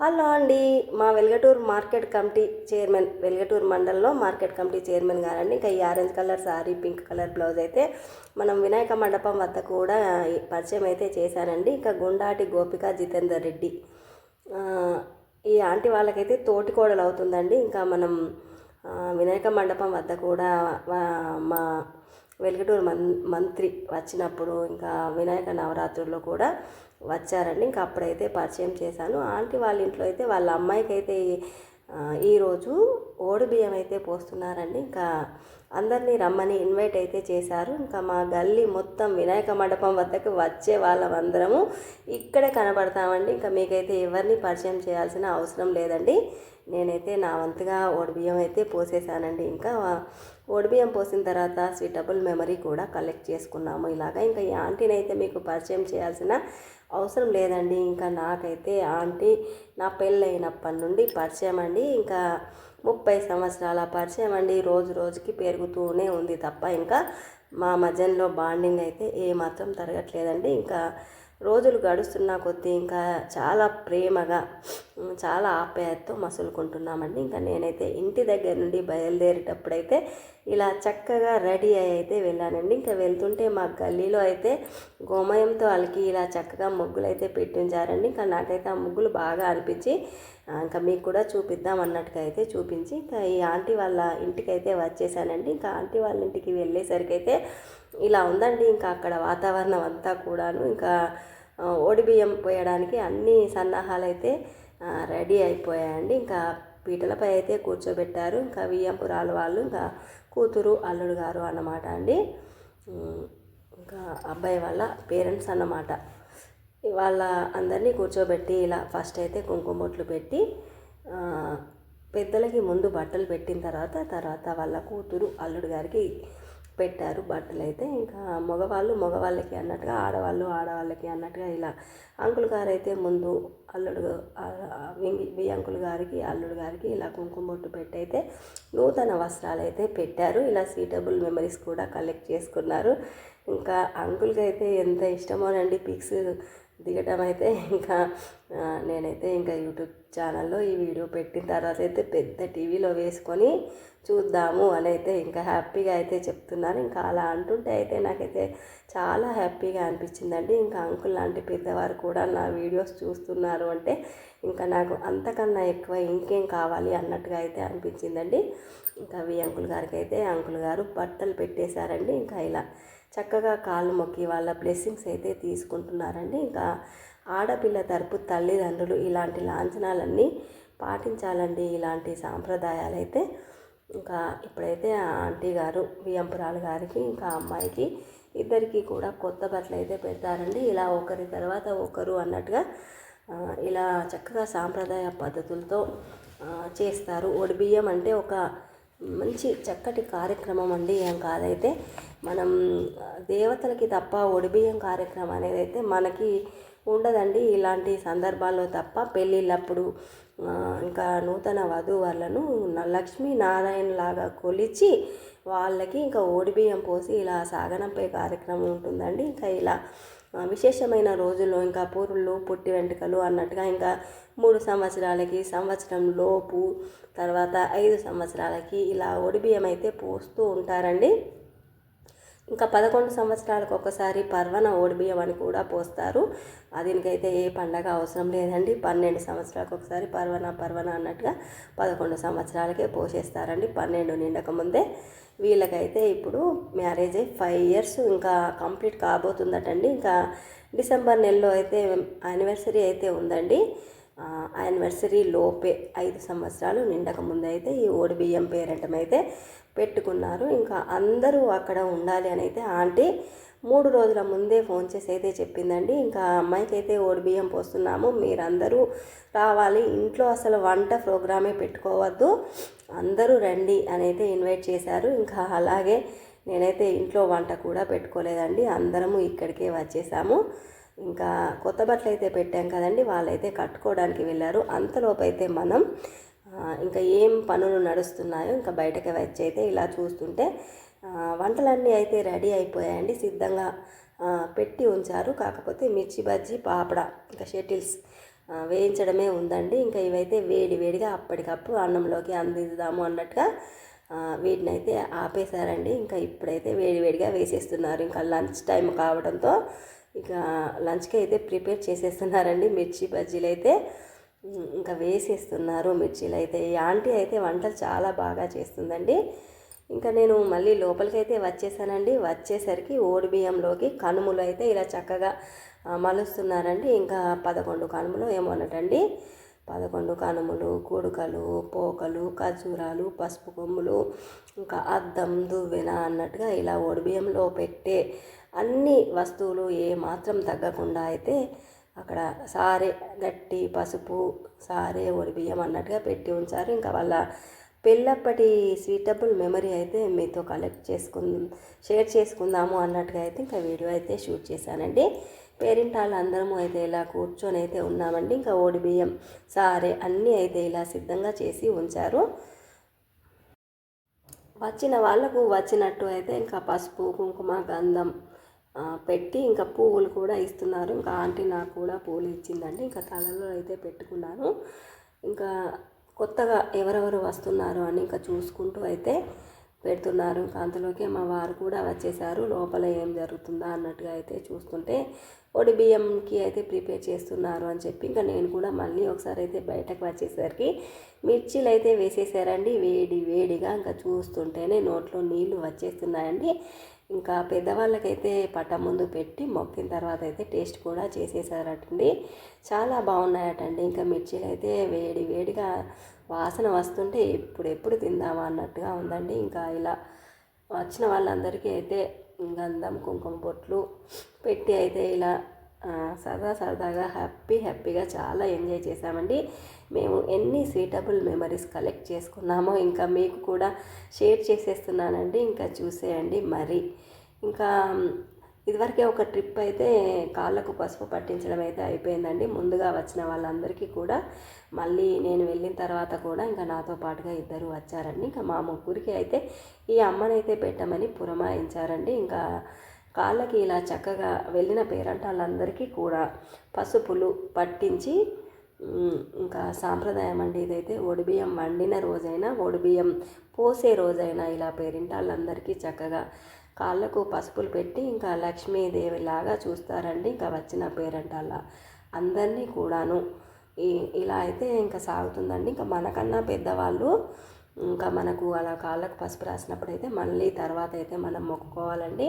Hello అండి మా Velgatur market committee chairman Velgatur మండలంలో మార్కెట్ కమిటీ చైర్మన్ గారండి. ఇంకా ఈ orange colour sorry pink colour blouse అయితే మనం వినాయక మండపం వద్ద కూడా పరిచయం అయితే చేశానండి. ఇంకా గుండాటి గోపిక జితేందర్ రెడ్డి. ఈ ఆంటీ వాళ్ళకైతే తోటి కోడలు అవుతుందండి. ఇంకా మనం వినాయక మండపం వద్ద కూడా మా వెలుగుటూరు మం మంత్రి వచ్చినప్పుడు ఇంకా వినాయక నవరాత్రుల్లో కూడా వచ్చారండి ఇంకా అప్పుడైతే పరిచయం చేశాను. ఆంటీ వాళ్ళ ఇంట్లో అయితే వాళ్ళ అమ్మాయికి అయితే ఈరోజు ఓడి బియ్యం అయితే పోస్తున్నారండి. ఇంకా అందరినీ రమ్మని ఇన్వైట్ అయితే చేశారు. ఇంకా మా గల్లీ మొత్తం వినాయక మండపం వద్దకు వచ్చే వాళ్ళమందరము ఇక్కడే కనబడతామండి. ఇంకా మీకైతే ఎవరిని పరిచయం చేయాల్సిన అవసరం లేదండి. నేనైతే నా వంతుగా ఓడి బియ్యం అయితే పోసేసానండి ఇంకా ఓడిబిఎం పోసిన తర్వాత స్వీటబుల్ మెమరీ కూడా కలెక్ట్ చేసుకున్నాము. ఇలాగా ఇంకా ఈ ఆంటీని అయితే మీకు పరిచయం చేయాల్సిన అవసరం లేదండి. ఇంకా నాకైతే ఆంటీ నా పెళ్ళైనప్పటి నుండి పరిచయం అండి. ఇంకా ముప్పై సంవత్సరాల పరిచయం అండి. రోజు రోజుకి పెరుగుతూనే ఉంది తప్ప ఇంకా మా మధ్యలో బాండింగ్ అయితే ఏమాత్రం తరగట్లేదండి. ఇంకా రోజులు గడుస్తున్న కొద్దీ ఇంకా చాలా ప్రేమగా చాలా ఆప్యాయతతో మసులుకుంటున్నామండి. ఇంకా నేనైతే ఇంటి దగ్గర నుండి బయలుదేరేటప్పుడైతే ఇలా చక్కగా రెడీ అయ్యి అయితే వెళ్ళానండి. ఇంకా వెళ్తుంటే మా గల్లీలో అయితే గోమయంతో అలికి ఇలా చక్కగా ముగ్గులు అయితే పెట్టి ఉంచారండి ఇంకా నాకైతే ఆ ముగ్గులు బాగా అనిపించి ఇంకా మీకు కూడా చూపిద్దాం అన్నట్టుగా అయితే చూపించి ఇంకా ఈ ఆంటీ వాళ్ళ ఇంటికి అయితే వచ్చేసానండి. ఇంకా ఆంటీ వాళ్ళ ఇంటికి వెళ్ళేసరికి అయితే ఇలా ఉందండి. ఇంకా అక్కడ వాతావరణం అంతా కూడాను. ఇంకా ఓడిబియ్యం ఓడి బియ్యం పోయడానికి అన్ని సన్నాహాలు అయితే రెడీ అయిపోయాయండి. ఇంకా పీటలపై అయితే కూర్చోబెట్టారు. ఇంకా వియ్యంపురాలు వాళ్ళు ఇంకా కూతురు అల్లుడు గారు అన్నమాట అండి. ఇంకా అబ్బాయి వాళ్ళ పేరెంట్స్ అన్నమాట. వాళ్ళ అందరినీ కూర్చోబెట్టి ఇలా ఫస్ట్ అయితే కుంకుమొట్లు పెట్టి పెద్దలకి ముందు బట్టలు పెట్టిన తర్వాత తర్వాత వాళ్ళ కూతురు అల్లుడు గారికి పెట్టారు బట్టలు అయితే. ఇంకా మగవాళ్ళు మగవాళ్ళకి అన్నట్టుగా ఆడవాళ్ళు ఆడవాళ్ళకి అన్నట్టుగా ఇలా అంకుల్ గారు అయితే ముందు అల్లుడు వి అంకుల్ గారికి అల్లుడు గారికి ఇలా కుంకుమ బొట్టు పెట్టయితే నూతన వస్త్రాలు అయితే పెట్టారు. ఇలా సీటబుల్ మెమరీస్ కూడా కలెక్ట్ చేసుకున్నారు. ఇంకా అంకుల్కి అయితే ఎంత ఇష్టమోనండి పిక్స్ దిగటం అయితే ఇంకా నేనైతే ఇంకా యూట్యూబ్ ఛానల్లో ఈ వీడియో పెట్టిన తర్వాత అయితే పెద్ద టీవీలో వేసుకొని చూద్దాము అని అయితే ఇంకా హ్యాపీగా అయితే చెప్తున్నారు. ఇంకా అలా అంటుంటే అయితే నాకైతే చాలా హ్యాపీగా అనిపించిందండి. ఇంకా అంకుల్ లాంటి పెద్దవారు కూడా నా వీడియోస్ చూస్తున్నారు అంటే ఇంకా నాకు అంతకన్నా ఎక్కువ ఇంకేం కావాలి అన్నట్టుగా అయితే అనిపించిందండి. ఇంకా వి అంకుల్ గారికి అయితే అంకుల్ గారు బట్టలు పెట్టేశారండి. ఇంకా ఇలా చక్కగా కాళ్ళు మొక్కి వాళ్ళ బ్లెస్సింగ్స్ అయితే తీసుకుంటున్నారండి. ఇంకా ఆడపిల్ల తరపు తల్లిదండ్రులు ఇలాంటి లాంఛనాలన్నీ పాటించాలండి. ఇలాంటి సాంప్రదాయాలు అయితే ఇంకా ఇప్పుడైతే ఆ ఆంటీ గారు వియంపురాలు గారికి ఇంకా అమ్మాయికి ఇద్దరికి కూడా కొత్త బట్టలు అయితే పెడతారండి. ఇలా ఒకరి తర్వాత ఒకరు అన్నట్టుగా ఇలా చక్కగా సాంప్రదాయ పద్ధతులతో చేస్తారు. ఒడిబియ్యం అంటే ఒక మంచి చక్కటి కార్యక్రమం అండి ఏం కాదైతే. మనం దేవతలకి తప్ప ఒడిబియ్యం కార్యక్రమం అనేది అయితే మనకి ఉండదండి. ఇలాంటి సందర్భాల్లో తప్ప పెళ్ళిళ్ళప్పుడు ఇంకా నూతన వధూవరులను లక్ష్మీ నారాయణ లాగా కొలిచి వాళ్ళకి ఇంకా ఓడిబియ్యం పోసి ఇలా సాగనంపే కార్యక్రమం ఉంటుందండి. ఇంకా ఇలా విశేషమైన రోజుల్లో ఇంకా పూర్వులు పుట్టి వెంట్రుకలు అన్నట్టుగా ఇంకా మూడు సంవత్సరాలకి సంవత్సరం లోపు తర్వాత ఐదు సంవత్సరాలకి ఇలా ఒడిబియ్యం అయితే పోస్తూ ఉంటారండి. ఇంకా పదకొండు సంవత్సరాలకు ఒకసారి పర్వన ఓడిబియ్యం అని కూడా పోస్తారు. దీనికైతే ఏ పండగ అవసరం లేదండి. పన్నెండు సంవత్సరాలకు ఒకసారి పర్వన పర్వన అన్నట్టుగా పదకొండు సంవత్సరాలకే పోసేస్తారండి పన్నెండు నిండక ముందే వీళ్ళకైతే ఇప్పుడు మ్యారేజ్ అయ్యి ఫైవ్ ఇయర్స్ ఇంకా కంప్లీట్ కాబోతుందటండి. ఇంకా డిసెంబర్ నెలలో అయితే యానివర్సరీ అయితే ఉందండి. యానివర్సరీ లోపే ఐదు సంవత్సరాలు నిండక ముందు అయితే ఈ ఓడి బియ్యం పేరెంటం అయితే పెట్టుకున్నారు. ఇంకా అందరూ అక్కడ ఉండాలి అని అయితే ఆంటీ. మూడు రోజుల ముందే ఫోన్ చేసి అయితే చెప్పిందండి. ఇంకా అమ్మాయికి అయితే ఓడి బియ్యం పోస్తున్నాము. మీరందరూ రావాలి. ఇంట్లో అసలు వంట ప్రోగ్రామే పెట్టుకోవద్దు. అందరూ రండి అని అయితే ఇన్వైట్ చేశారు. ఇంకా అలాగే నేనైతే ఇంట్లో వంట కూడా పెట్టుకోలేదండి. అందరము ఇక్కడికే వచ్చేసాము. ఇంకా కొత్త బట్టలు అయితే పెట్టాం కదండి. వాళ్ళైతే కట్టుకోవడానికి వెళ్ళారు. అంతలోపు అయితే మనం ఇంకా ఏం పనులు నడుస్తున్నాయో ఇంకా బయటకి వచ్చి అయితే ఇలా చూస్తుంటే వంటలన్నీ అయితే రెడీ అయిపోయాయండి. సిద్ధంగా పెట్టి ఉంచారు. కాకపోతే మిర్చి బజ్జీ పాపడ ఇంకా షటిల్స్ వేయించడమే ఉందండి. ఇంకా ఇవైతే వేడి వేడిగా అప్పటికప్పుడు అన్నంలోకి అందిద్దాము అన్నట్టుగా వీటిని అయితే ఆపేశారండి. ఇంకా ఇప్పుడైతే వేడి వేడిగా వేసేస్తున్నారు. ఇంకా లంచ్ టైం కావడంతో ఇక లంచ్కి అయితే ప్రిపేర్ చేసేస్తున్నారండి. మిర్చి బజ్జీలు అయితే ఇంకా వేసేస్తున్నారు మిర్చీలు అయితే. ఈ ఆంటీ అయితే వంటలు చాలా బాగా చేస్తుందండి. ఇంకా నేను మళ్ళీ లోపలికైతే వచ్చేసానండి. వచ్చేసరికి ఓడి బియ్యంలోకి కనుములు అయితే ఇలా చక్కగా మలుస్తున్నారండి. ఇంకా పదకొండు కనుములు ఏమో పదకొండు కనుములు కుడుకలు పోకలు ఖర్జూరాలు పసుపు కొమ్ములు ఇంకా అద్దం దువ్వెన అన్నట్టుగా ఇలా ఓడి బియ్యంలో పెట్టే అన్ని వస్తువులు ఏ మాత్రం తగ్గకుండా అయితే అక్కడ సారే గట్టి పసుపు సారే ఒడి బియ్యం అన్నట్టుగా పెట్టి ఉంచారు. ఇంకా వాళ్ళ పెళ్ళప్పటి స్వీటబుల్ మెమరీ అయితే మీతో కలెక్ట్ చేసుకుందాం షేర్ చేసుకుందాము అన్నట్టుగా అయితే ఇంకా వీడియో అయితే షూట్ చేశానండి. పేరెంటాళ్ళు అందరము అయితే ఇలా కూర్చొని అయితే ఉన్నామండి. ఇంకా ఓడి బియ్యం సారే అన్నీ అయితే ఇలా సిద్ధంగా చేసి ఉంచారు. వచ్చిన వాళ్ళకు వచ్చినట్టు అయితే ఇంకా పసుపు కుంకుమ గంధం పెట్టి ఇంకా పువ్వులు కూడా ఇస్తున్నారు. ఇంకా ఆంటీ నాకు కూడా పూలు ఇచ్చిందండి. ఇంకా తలలో అయితే పెట్టుకున్నాను. ఇంకా కొత్తగా ఎవరెవరు వస్తున్నారు అని ఇంకా చూసుకుంటూ అయితే పెడుతున్నారు. ఇంకా అందులోకి మా వారు కూడా వచ్చేసారు. లోపల ఏం జరుగుతుందా అన్నట్టుగా అయితే చూస్తుంటే ఒడి బియ్యంకి అయితే ప్రిపేర్ చేస్తున్నారు అని చెప్పి ఇంకా నేను కూడా మళ్ళీ ఒకసారి అయితే బయటకు వచ్చేసరికి మిర్చీలు అయితే వేసేసారండి. వేడి వేడిగా ఇంకా చూస్తుంటేనే నోట్లో నీళ్ళు వచ్చేస్తున్నాయండి. ఇంకా పెద్దవాళ్ళకైతే పట్ట ముందు పెట్టి మొక్కిన తర్వాత అయితే టేస్ట్ కూడా చేసేసారటండి. చాలా బాగున్నాయటండి. ఇంకా మిర్చీలు అయితే వేడి వేడిగా వాసన వస్తుంటే ఎప్పుడు ఎప్పుడు తిందామా అన్నట్టుగా ఉందండి. ఇంకా ఇలా వచ్చిన వాళ్ళందరికీ అయితే గంధం కుంకుమ బొట్లు పెట్టి అయితే ఇలా సరదా సరదాగా హ్యాపీ హ్యాపీగా చాలా ఎంజాయ్ చేసామండి మేము ఎన్ని స్వీటబుల్ మెమరీస్ కలెక్ట్ చేసుకున్నామో ఇంకా మీకు కూడా షేర్ చేసేస్తున్నానండి. ఇంకా చూసేయండి మరి. ఇంకా ఇదివరకే ఒక ట్రిప్ అయితే కాళ్ళకు పసుపు పట్టించడం అయితే అయిపోయిందండి. ముందుగా వచ్చిన వాళ్ళందరికీ కూడా మళ్ళీ నేను వెళ్ళిన తర్వాత కూడా ఇంకా నాతో పాటుగా ఇద్దరు వచ్చారండి. ఇంకా మా ముగ్గురికి అయితే ఈ అమ్మనైతే పెట్టమని పురమాయించారండి. ఇంకా కాళ్ళకి ఇలా చక్కగా వెళ్ళిన పేరంటాళ్ళందరికీ కూడా పసుపులు పట్టించి ఇంకా సాంప్రదాయం అండి ఇదైతే. ఒడిబియ్యం వండిన రోజైనా ఒడిబియ్యం పోసే రోజైనా ఇలా పేరింటాళ్ళందరికీ చక్కగా కాళ్ళకు పసుపులు పెట్టి ఇంకా లక్ష్మీదేవిలాగా చూస్తారండి ఇంకా వచ్చిన పేరంటాళ్ళ అందరినీ కూడాను. ఈ ఇలా అయితే ఇంకా సాగుతుందండి. ఇంకా మనకన్నా పెద్దవాళ్ళు ఇంకా మనకు అలా కాళ్ళకు పసుపు రాసినప్పుడు అయితే మళ్ళీ తర్వాత అయితే మనం మొక్కుకోవాలండి.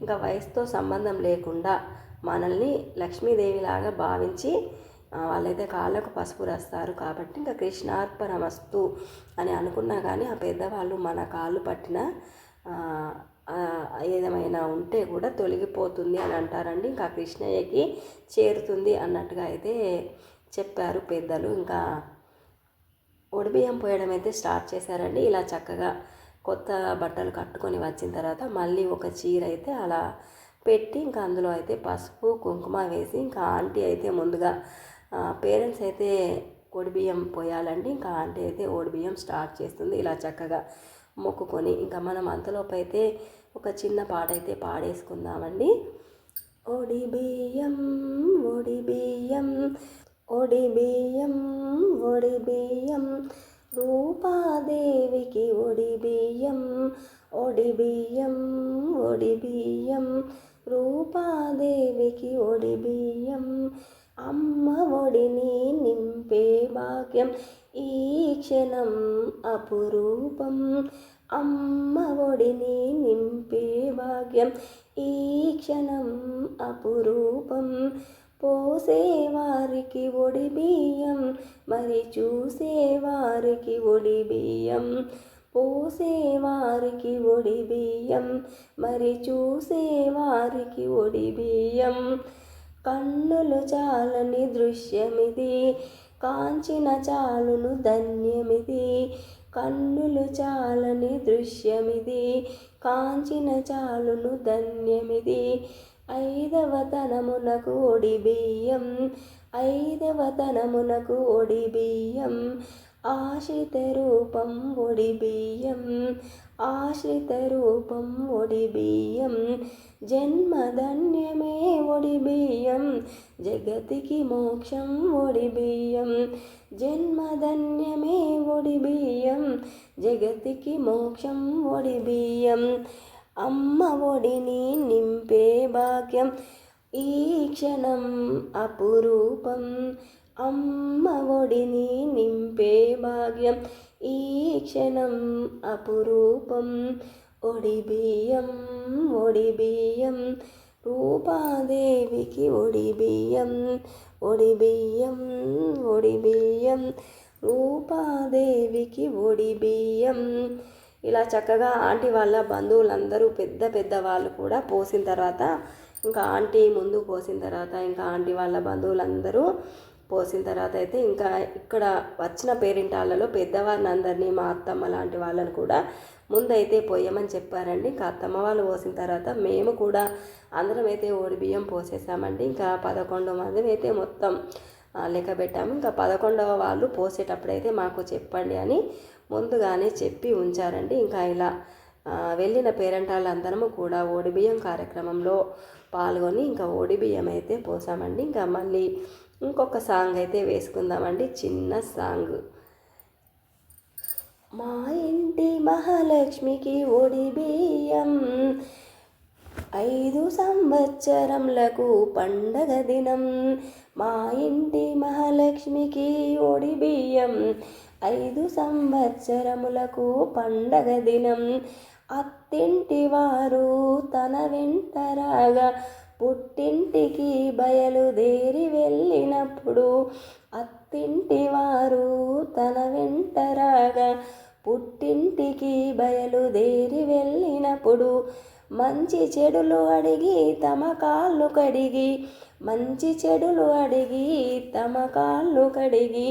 ఇంకా వయసుతో సంబంధం లేకుండా మనల్ని లక్ష్మీదేవిలాగా భావించి వాళ్ళైతే కాళ్ళకు పసుపు రాస్తారు కాబట్టి ఇంకా కృష్ణార్పణమస్తు అని అనుకున్నా కానీ ఆ పెద్దవాళ్ళు మన కాళ్ళు పట్టిన ఏదేమైనా ఉంటే కూడా తొలగిపోతుంది అని అంటారండి. ఇంకా కృష్ణయ్యకి చేరుతుంది అన్నట్టుగా అయితే చెప్పారు పెద్దలు. ఇంకా ఒడిబియ్యం పోయడం అయితే స్టార్ట్ చేశారండి. ఇలా చక్కగా కొత్త బట్టలు కట్టుకొని వచ్చిన తర్వాత మళ్ళీ ఒక చీర అయితే అలా పెట్టి ఇంకా అందులో అయితే పసుపు కుంకుమ వేసి ఇంకా ఆంటీ అయితే ముందుగా పేరెంట్స్ అయితే ఒడిబియ్యం పోయాలండి. ఇంకా ఆంటీ అయితే ఒడిబియ్యం స్టార్ట్ చేస్తుంది. ఇలా చక్కగా మొక్కుకొని ఇంకా మనం అంతలోపు అయితే ఒక చిన్న పాట అయితే పాడేసుకుందామండి. ఒడి బియ్యం ఒడి బియ్యం ఒడి బియ్యం ఒడి బియ్యం. రూపాదేవికి ఒడి బియ్యం ఒడి బియ్యం ఒడి బియ్యం. రూపాదేవికి ఒడి బియ్యం. అమ్మ ఒడిని నింపే భాగ్యం ఈ క్షణం అపురూపం. అమ్మ ఒడిని నింపే భాగ్యం ఈ క్షణం అపురూపం. పోసేవారికి ఒడి బియ్యం మరి చూసేవారికి ఒడి బియ్యం. పోసేవారికి ఒడి బియ్యం మరి చూసేవారికి ఒడి బియ్యం. కన్నులు చాలని దృశ్యమిది కాంచిన చాలును ధన్యమిది. కన్నులు చాలని దృశ్యమిది కాంచిన చాలును ధన్యమిది. ఐదవ తనమునకు ఒడి బియ్యం ఐదవ తనమునకు ఒడి బియ్యం ఆశ్రిత రూపం ఒడి బియ్యం ఆశ్రిత రూపం ఒడి బియ్యం జన్మధన్యమే ఒడి బియ్యం జగతికి మోక్షం ఒడి బియ్యం జన్మధన్యమే ఒడి బియ్యం జగతికి మోక్షం ఒడి బియ్యం. అమ్మ ఒడిని నింపే భాగ్యం. ఈ క్షణం అపురూపం. అమ్మ ఒడిని నింపే భాగ్యం. ఈ క్షణం అపురూపం. ఒడి బియ్యం ఒడి బియ్యం. రూపాదేవికి ఒడి బియ్యం. ఒడి బియ్యం ఒడి బియ్యం. రూపాదేవికి ఒడి బియ్యం. ఇలా చక్కగా ఆంటీ వాళ్ళ బంధువులందరూ పెద్ద పెద్ద వాళ్ళు కూడా పోసిన తర్వాత ఇంకా ఆంటీ ముందు పోసిన తర్వాత ఇంకా ఆంటీ వాళ్ళ బంధువులందరూ పోసిన తర్వాత అయితే ఇంకా ఇక్కడ వచ్చిన పేరింటాళ్ళలో పెద్దవారిని అందరినీ మా అత్తమ్మ లాంటి వాళ్ళని కూడా ముందైతే పోయమని చెప్పారండి. ఇంకా అత్తమ్మ వాళ్ళు పోసిన తర్వాత మేము కూడా అందరం అయితే ఓడి బియ్యం పోసేసామండి. ఇంకా పదకొండు మంది అయితే మొత్తం లెక్క పెట్టాము. ఇంకా పదకొండవ వాళ్ళు పోసేటప్పుడైతే మాకు చెప్పండి అని ముందుగానే చెప్పి ఉంచారండి. ఇంకా ఇలా వెళ్ళిన పేరెంటాళ్ళందరము కూడా ఓడిబియ్యం కార్యక్రమంలో పాల్గొని ఇంకా ఓడిబియ్యం అయితే పోసామండి. ఇంకా మళ్ళీ ఇంకొక సాంగ్ అయితే వేసుకుందామండి. చిన్న సాంగ్. మా ఇంటి మహాలక్ష్మికి ఒడి బియ్యం. ఐదు సంవత్సరంలకు పండగ దినం. మా ఇంటి మహాలక్ష్మికి ఒడి బియ్యం. ఐదు సంవత్సరములకు పండగ దినం. అత్తింటి వారు తన వెంటరాగా పుట్టింటికి బయలుదేరి వెళ్ళినప్పుడు అత్తింటి వారు తన వెంటరాగా పుట్టింటికి బయలుదేరి వెళ్ళినప్పుడు మంచి చెడులు అడిగి తమ కాళ్ళు కడిగి మంచి చెడులు అడిగి తమ కాళ్ళు కడిగి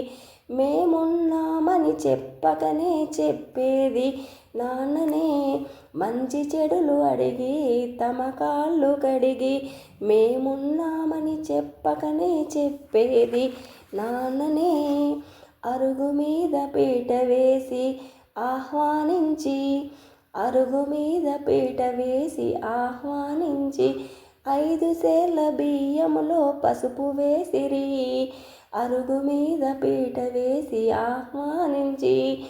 మేమున్నామని చెప్పకనే చెప్పేది నాన్ననే. మంచి చెడులు అడిగి తమ కాళ్ళు కడిగి మేమున్నామని చెప్పకనే చెప్పేది నాన్ననే. అరుగు మీద పీట వేసి ఆహ్వానించి అరుగు మీద పీట వేసి ఆహ్వానించి ఐదు సేర్ల బియ్యములో పసుపు వేసిరి. అరుగు మీద పీట వేసి ఆహ్వానించి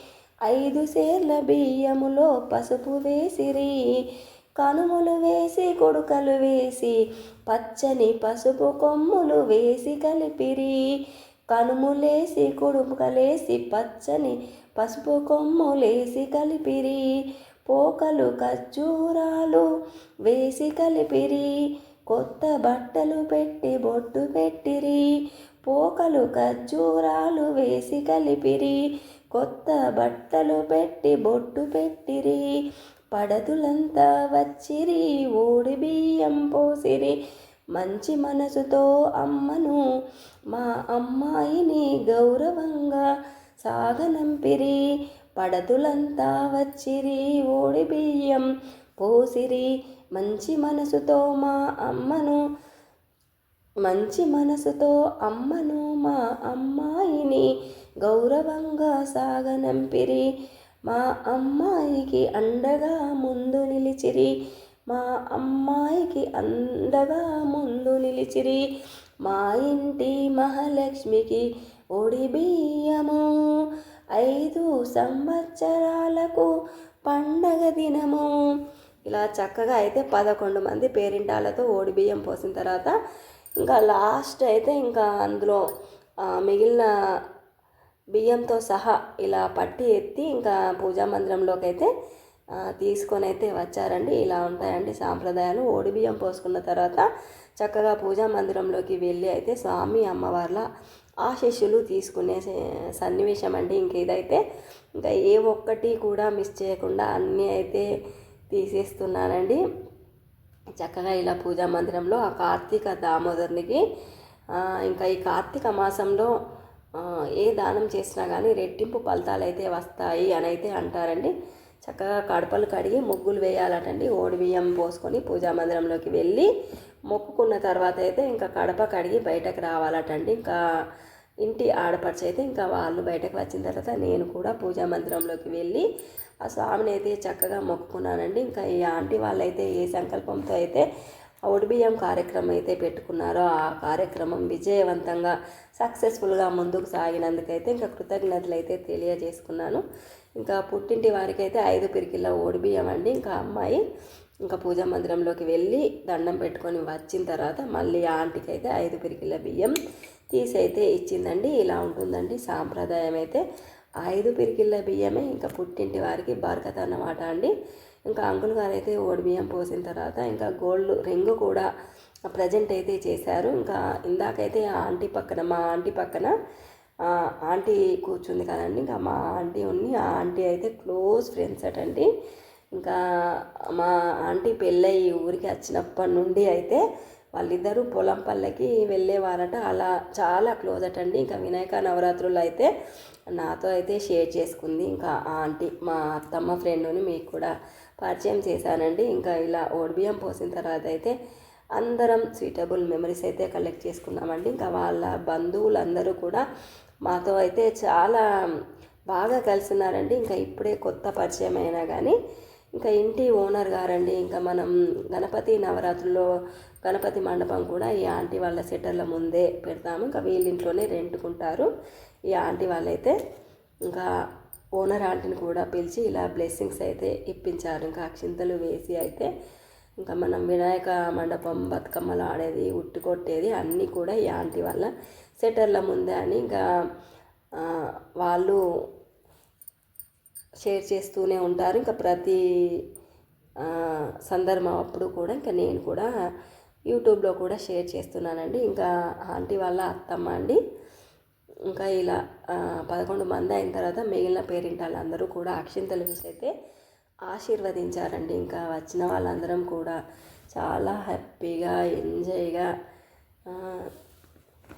ఐదు సేర్ల బియ్యములో పసుపు వేసిరి. కనుములు వేసి కొడుకలు వేసి పచ్చని పసుపు కొమ్ములు వేసి కలిపిరి. కనుములేసి కొడుకలేసి పచ్చని పసుపు కొమ్ములేసి కలిపిరి. పోకలు ఖర్జూరాలు వేసి కలిపిరి. కొత్త బట్టలు పెట్టి బొట్టు పెట్టిరి. పోకలు ఖర్జూరాలు వేసి కలిపిరి. కొత్త బట్టలు పెట్టి బొట్టు పెట్టిరి. పడతులంతా వచ్చిరి ఓడి బియ్యం పోసిరి. మంచి మనసుతో అమ్మను మా అమ్మాయిని గౌరవంగా సాగనంపిరి. పడతులంతా వచ్చిరి ఓడి బియ్యం పోసిరి. మంచి మనసుతో మా అమ్మను మంచి మనసుతో అమ్మను మా అమ్మాయిని గౌరవంగా సాగనంపిరి. మా అమ్మాయికి అండగా ముందు నిలిచిరి. మా అమ్మాయికి అండగా ముందు నిలిచిరి. మా ఇంటి మహాలక్ష్మికి ఒడిబియ్యము ఐదు సంవత్సరాలకు పండగ దినము. ఇలా చక్కగా అయితే పదకొండు మంది పేరింటాలతో ఓడిబియ్యం పోసిన తర్వాత ఇంకా లాస్ట్ అయితే ఇంకా అందులో మిగిలిన బియ్యంతో సహా ఇలా పట్టి ఎత్తి ఇంకా పూజా మందిరంలోకి అయితే తీసుకొని అయితే వచ్చారండి. ఇలా ఉంటాయండి సాంప్రదాయాలు. ఓడి బియ్యం పోసుకున్న తర్వాత చక్కగా పూజా మందిరంలోకి వెళ్ళి అయితే స్వామి అమ్మవార్ల ఆశీస్సులు తీసుకునే సన్నివేశం అండి. ఇంక ఇదైతే ఇంకా ఏ ఒక్కటి కూడా మిస్ చేయకుండా అన్నీ అయితే తీసేస్తున్నానండి. చక్కగా ఇలా పూజా మందిరంలో ఆ కార్తీక దామోదరునికి ఇంకా ఈ కార్తీక మాసంలో ఏ దానం చేసినా కానీ రెట్టింపు ఫలితాలు అయితే వస్తాయి అని అయితే అంటారండి. చక్కగా కడపలు కడిగి ముగ్గులు వేయాలటండి. ఓడి బియ్యం పోసుకొని పూజా మందిరంలోకి వెళ్ళి మొక్కుకున్న తర్వాత అయితే ఇంకా కడప కడిగి బయటకు రావాలటండి. ఇంకా ఇంటి ఆడపడిచి అయితే ఇంకా వాళ్ళు బయటకు వచ్చిన తర్వాత నేను కూడా పూజా మందిరంలోకి వెళ్ళి ఆ స్వామిని అయితే చక్కగా మొక్కుకున్నానండి. ఇంకా ఈ ఆంటీ వాళ్ళైతే ఏ సంకల్పంతో అయితే ఒడిబియ్యం కార్యక్రమం అయితే పెట్టుకున్నారో ఆ కార్యక్రమం విజయవంతంగా సక్సెస్ఫుల్గా ముందుకు సాగినందుకైతే ఇంకా కృతజ్ఞతలు అయితే తెలియజేసుకున్నాను. ఇంకా పుట్టింటి వారికి అయితే ఐదు పిరికిళ్ళ ఓడిబియ్యం అండి. ఇంకా అమ్మాయి ఇంకా పూజా మందిరంలోకి వెళ్ళి దండం పెట్టుకొని వచ్చిన తర్వాత మళ్ళీ ఆంటీకి అయితే ఐదు పిరికిళ్ళ బియ్యం తీసి అయితే ఇచ్చిందండి. ఇలా ఉంటుందండి సాంప్రదాయం అయితే ఐదు పిరికిళ్ళ బియ్యమే ఇంకా పుట్టింటి వారికి బరకత అన్నమాట అండి. ఇంకా అంకుల్ గారు అయితే ఓడి బియ్యం పోసిన తర్వాత ఇంకా గోల్డ్ రింగ్ కూడా ప్రజెంట్ అయితే చేశారు. ఇంకా ఇందాకైతే ఆ ఆంటీ పక్కన మా ఆంటీ పక్కన ఆంటీ కూర్చుంది కదండి. ఇంకా మా ఆంటీ ఉన్ని ఆ ఆంటీ అయితే క్లోజ్ ఫ్రెండ్స్ అటండి. ఇంకా మా ఆంటీ పెళ్ళయి ఊరికి వచ్చినప్పటి నుండి అయితే వాళ్ళిద్దరూ పొలం పల్లెకి వెళ్ళేవారట. అలా చాలా క్లోజ్ అటండి. ఇంకా వినాయక నవరాత్రులు అయితే నాతో అయితే షేర్ చేసుకుంది. ఇంకా ఆంటీ మా అత్తమ్మ ఫ్రెండ్ని మీకు కూడా పరిచయం చేశానండి. ఇంకా ఇలా ఓడిబియ్యం పోసిన తర్వాత అయితే అందరం స్వీటబుల్ మెమరీస్ అయితే కలెక్ట్ చేసుకున్నామండి. ఇంకా వాళ్ళ బంధువులందరూ కూడా మాతో అయితే చాలా బాగా కలిసినారండి. ఇంకా ఇప్పుడే కొత్త పరిచయం అయినా కానీ ఇంకా ఇంటి ఓనర్ గారండి ఇంకా మనం గణపతి నవరాత్రుల్లో గణపతి మండపం కూడా ఈ ఆంటీ వాళ్ళ సెటర్ల ముందే పెడతాము. ఇంకా వీళ్ళింట్లోనే రెంట్కుంటారు. ఈ ఆంటీ వాళ్ళైతే ఇంకా ఓనర్ ఆంటీని కూడా పిలిచి ఇలా బ్లెస్సింగ్స్ అయితే ఇప్పించారు. ఇంకా అక్షింతలు వేసి అయితే ఇంకా మనం వినాయక మండపం బతుకమ్మలు ఆడేది ఉట్టి కొట్టేది అన్నీ కూడా ఈ ఆంటీ వాళ్ళ సెటర్ల ముందే అని ఇంకా వాళ్ళు షేర్ చేస్తూనే ఉంటారు. ఇంకా ప్రతి సందర్భం అప్పుడు కూడా ఇంకా నేను కూడా యూట్యూబ్లో కూడా షేర్ చేస్తున్నానండి. ఇంకా ఆంటీ వాళ్ళ అత్తమ్మ అండి. ఇంకా ఇలా పదకొండు మంది అయిన తర్వాత మిగిలిన పేరెంట్ వాళ్ళందరూ కూడా అక్షింతలు వేసి అయితే ఆశీర్వదించారండి. ఇంకా వచ్చిన వాళ్ళందరం కూడా చాలా హ్యాపీగా ఎంజాయ్గా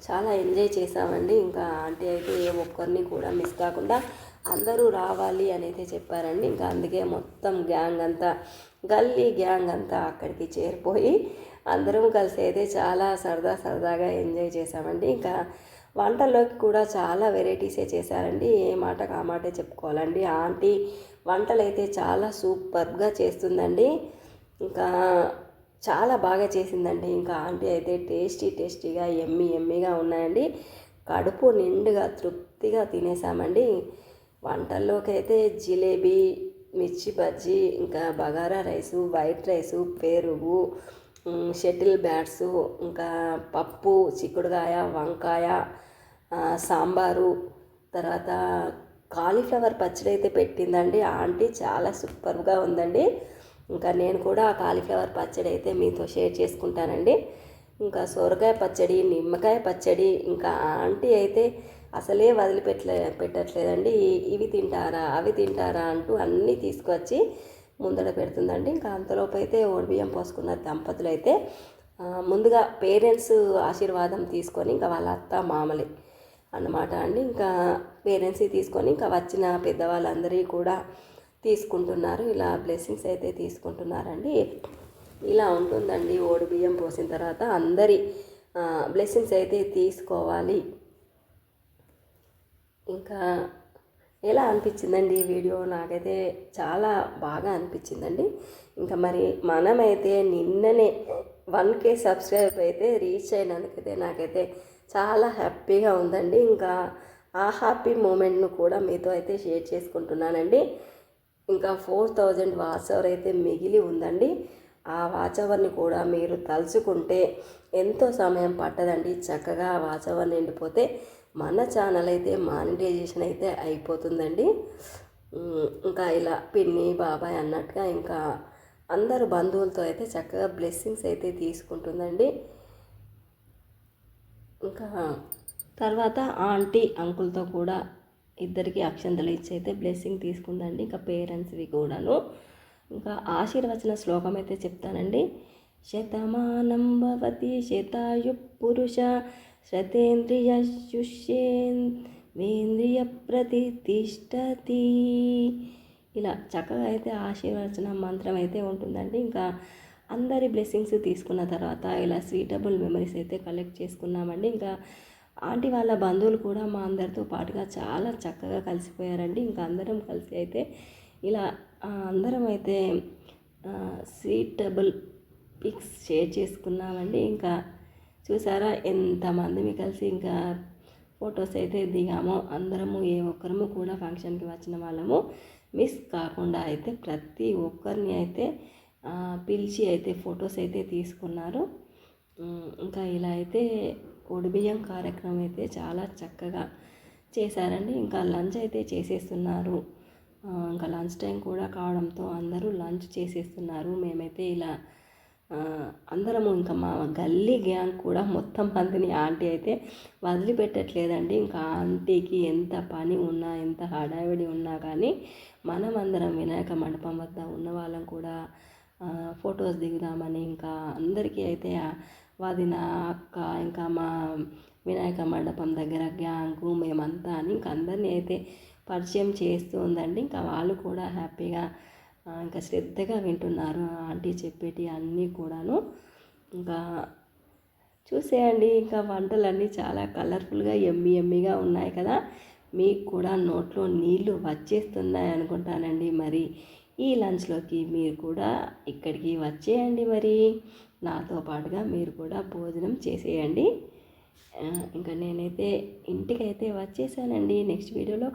చాలా ఎంజాయ్ చేసామండి ఇంకా ఆంటీ అయితే ఏ ఒక్కరిని కూడా మిస్ కాకుండా అందరూ రావాలి అని అయితే చెప్పారండి. ఇంకా అందుకే మొత్తం గ్యాంగ్ అంతా గల్లీ గ్యాంగ్ అంతా అక్కడికి చేరిపోయి అందరం కలిసి అయితే చాలా సరదా సరదాగా ఎంజాయ్ చేసామండి ఇంకా వంటల్లోకి కూడా చాలా వెరైటీసే చేశారండి. ఏ మాట ఆ మాటే చెప్పుకోవాలండి. ఆంటీ వంటలు అయితే చాలా సూపర్గా చేస్తుందండి. ఇంకా చాలా బాగా చేసిందండి. ఇంకా ఆంటీ అయితే టేస్టీ టేస్టీగా ఎమ్మి ఎమ్మిగా ఉన్నాయండి. కడుపు నిండుగా తృప్తిగా తినేసామండి వంటల్లోకి అయితే జిలేబీ మిర్చి బజ్జీ ఇంకా బగారా రైసు వైట్ రైసు పెరుగు షటిల్ బ్యాట్స్ ఇంకా పప్పు చిక్కుడుకాయ వంకాయ సాంబారు తర్వాత కాలీఫ్లవర్ పచ్చడి అయితే పెట్టిందండి. ఆంటీ చాలా సూపర్గా ఉందండి. ఇంకా నేను కూడా ఆ కాలీఫ్లవర్ పచ్చడి అయితే మీతో షేర్ చేసుకుంటానండి. ఇంకా సొరకాయ పచ్చడి నిమ్మకాయ పచ్చడి ఇంకా ఆంటీ అయితే అసలే వదిలిపెట్టలే పెట్టట్లేదండి. ఇవి తింటారా అవి తింటారా అంటూ అన్నీ తీసుకొచ్చి ముందర పెడుతుందండి. ఇంకా అంతలోపు అయితే బియ్యం పోసుకున్న దంపతులు అయితే ముందుగా పేరెంట్స్ ఆశీర్వాదం తీసుకొని ఇంకా వాళ్ళ అత్త మామలే అన్నమాట అండి. ఇంకా పేరెంట్స్ తీసుకొని ఇంకా వచ్చిన పెద్దవాళ్ళందరి కూడా తీసుకుంటున్నారు. ఇలా బ్లెస్సింగ్స్ అయితే తీసుకుంటున్నారండి. ఇలా ఉంటుందండి ఓడి బియ్యం పోసిన తర్వాత అందరి బ్లెస్సింగ్స్ అయితే తీసుకోవాలి. ఇంకా ఎలా అనిపించిందండి ఈ వీడియో? నాకైతే చాలా బాగా అనిపించిందండి. ఇంకా మరి మనమైతే నిన్ననే వన్ కే సబ్స్క్రైబ్ అయితే రీచ్ అయినందుకైతే నాకైతే చాలా హ్యాపీగా ఉందండి. ఇంకా ఆ హ్యాపీ మూమెంట్ను కూడా మీతో అయితే షేర్ చేసుకుంటున్నానండి. ఇంకా ఫోర్ థౌజండ్ వాచ్ అవర్ అయితే మిగిలి ఉందండి. ఆ వాచ్ అవర్ని కూడా మీరు తలుచుకుంటే ఎంతో సమయం పట్టదండి. చక్కగా ఆ వాచ్ అవర్ నిండిపోతే మన ఛానల్ అయితే మానిటైజేషన్ అయితే అయిపోతుందండి. ఇంకా ఇలా పిన్ని బాబాయ్ అన్నట్టుగా ఇంకా అందరు బంధువులతో అయితే చక్కగా బ్లెస్సింగ్స్ అయితే తీసుకుంటుందండి. ఇంకా తర్వాత ఆంటీ అంకుల్తో కూడా ఇద్దరికి అక్షంతలు ఇచ్చి అయితే బ్లెస్సింగ్ తీసుకుందండి. ఇంకా పేరెంట్స్వి కూడాను. ఇంకా ఆశీర్వచన శ్లోకం అయితే చెప్తానండి. శతమానం భవతి శతాయు పురుష శతేంద్రియ ప్రతిష్టతి ఇలా చక్కగా అయితే ఆశీర్వచన మంత్రం అయితే ఉంటుందండి. ఇంకా అందరి బ్లెస్సింగ్స్ తీసుకున్న తర్వాత ఇలా స్వీటబుల్ మెమరీస్ అయితే కలెక్ట్ చేసుకున్నామండి. ఇంకా ఆంటీ వాళ్ళ బంధువులు కూడా మా అందరితో పాటుగా చాలా చక్కగా కలిసిపోయారండి. ఇంకా అందరం కలిసి అయితే ఇలా అందరం అయితే సీటబుల్ పిక్స్ షేర్ చేసుకున్నామండి. ఇంకా చూసారా? ఎంతమందిని కలిసి ఇంకా ఫొటోస్ అయితే దిగామో అందరము ఏ ఒక్కరము కూడా ఫంక్షన్కి వచ్చిన వాళ్ళము మిస్ కాకుండా అయితే ప్రతి ఒక్కరిని అయితే పిలిచి అయితే ఫొటోస్ అయితే తీసుకున్నారు. ఇంకా ఇలా అయితే ఒడిబియ్యం కార్యక్రమం అయితే చాలా చక్కగా చేశారండి. ఇంకా లంచ్ అయితే చేసేస్తున్నారు. ఇంకా లంచ్ టైం కూడా కావడంతో అందరూ లంచ్ చేసేస్తున్నారు. మేమైతే ఇలా అందరము ఇంకా మా గల్లీ గ్యాంగ్ కూడా మొత్తం మందిని ఆంటీ అయితే వదిలిపెట్టట్లేదండి. ఇంకా ఆంటీకి ఎంత పని ఉన్నా ఎంత హడావిడి ఉన్నా కానీ మనమందరం వినాయక మండపం వద్ద ఉన్న వాళ్ళం కూడా ఫొటోస్ దిగుదామని ఇంకా అందరికీ అయితే వదిన అక్క ఇంకా మా వినాయక మండపం దగ్గర గ్యాంగు మేమంతా అని ఇంకా అందరినీ అయితే పరిచయం చేస్తూ ఉందండి. ఇంకా వాళ్ళు కూడా హ్యాపీగా ఇంకా శ్రద్ధగా వింటున్నారు ఆంటీ చెప్పేటి అన్నీ కూడాను. ఇంకా చూసేయండి ఇంకా వంటలన్నీ చాలా కలర్ఫుల్గా ఎమ్మి ఎమ్మిగా ఉన్నాయి కదా. మీకు కూడా నోట్లో నీళ్ళు వచ్చేస్తున్నాయి అనుకుంటానండి మరి. ఈ లంచ్లోకి మీరు కూడా ఇక్కడికి వచ్చేయండి మరి. నాతో పాటుగా మీరు కూడా భోజనం చేసేయండి. ఇంకా నేనైతే ఇంటికైతే వచ్చేసానండి. నెక్స్ట్ వీడియోలో